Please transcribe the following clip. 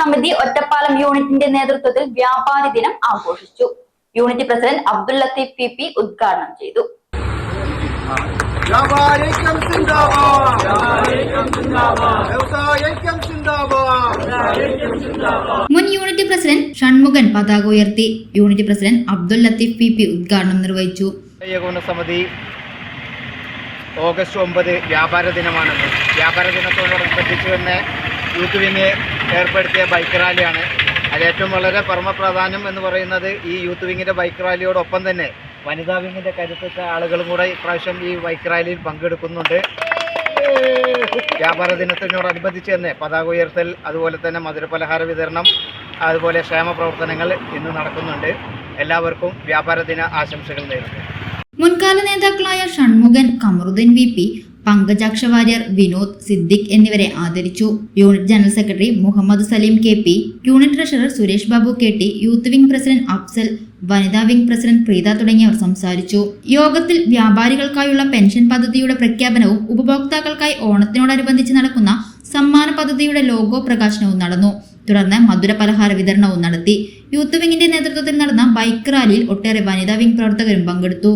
സമിതി ഒറ്റപ്പാലം യൂണിറ്റിന്റെ നേതൃത്വത്തിൽ വ്യാപാരി ദിനം ആഘോഷിച്ചു. Unit president Abdul Latheef P P ഉദ്ഘാടനം ചെയ്തു. മുൻ യൂണിറ്റ് പ്രസിഡന്റ് ഷൺമുഖൻ പതാക ഉയർത്തി. Unit president Abdul Latheef P P ഉദ്ഘാടനം നിർവഹിച്ചു. സമിതി ഓഗസ്റ്റ് ഒമ്പത് വ്യാപാര ദിനമാണ് വ്യാപാര ദിനത്തോടനുബന്ധിച്ച് തന്നെ യൂത്ത് വിങ് ഏർപ്പെടുത്തിയ ബൈക്ക് റാലിയാണ്. അത് ഏറ്റവും വളരെ പരമപ്രാധാന്യം എന്ന് പറയുന്നത് ഈ യൂത്ത് വിങ്ങിന്റെ ബൈക്ക് റാലിയോടൊപ്പം തന്നെ വനിതാ വിങ്ങിന്റെ കരുത്തുറ്റ ആളുകളും കൂടെ ഇപ്രാവശ്യം ഈ ബൈക്ക് റാലിയിൽ പങ്കെടുക്കുന്നുണ്ട്. വ്യാപാര ദിനത്തിനോടനുബന്ധിച്ച് തന്നെ പതാക ഉയർത്തൽ അതുപോലെ തന്നെ മധുരപലഹാര വിതരണം അതുപോലെ ക്ഷേമ പ്രവർത്തനങ്ങൾ ഇന്ന് നടക്കുന്നുണ്ട്. എല്ലാവർക്കും വ്യാപാര ദിന ആശംസകൾ നേരുന്നു. മുൻകാല നേതാക്കളായ ഷൺമുഖൻ കമറുദ്ദീൻ വി പി പങ്കജാക്ഷ വാര്യർ വിനോദ് സിദ്ദിഖ് എന്നിവരെ ആദരിച്ചു. Unit general secretary Muhammad Saleem K P unit treasurer Suresh Babu K T youth wing president Afsal വനിതാ വിംഗ് പ്രസിഡന്റ് പ്രീത തുടങ്ങിയവർ സംസാരിച്ചു. യോഗത്തിൽ വ്യാപാരികൾക്കായുള്ള പെൻഷൻ പദ്ധതിയുടെ പ്രഖ്യാപനവും ഉപഭോക്താക്കൾക്കായി ഓണത്തിനോടനുബന്ധിച്ച് നടക്കുന്ന സമ്മാന പദ്ധതിയുടെ ലോഗോ പ്രകാശനവും നടന്നു. തുടർന്ന് മധുര പലഹാര വിതരണവും നടത്തി. യൂത്ത് വിംഗിന്റെ നേതൃത്വത്തിൽ നടന്ന ബൈക്ക് റാലിയിൽ ഒട്ടേറെ വനിതാ വിംഗ് പ്രവർത്തകരും പങ്കെടുത്തു.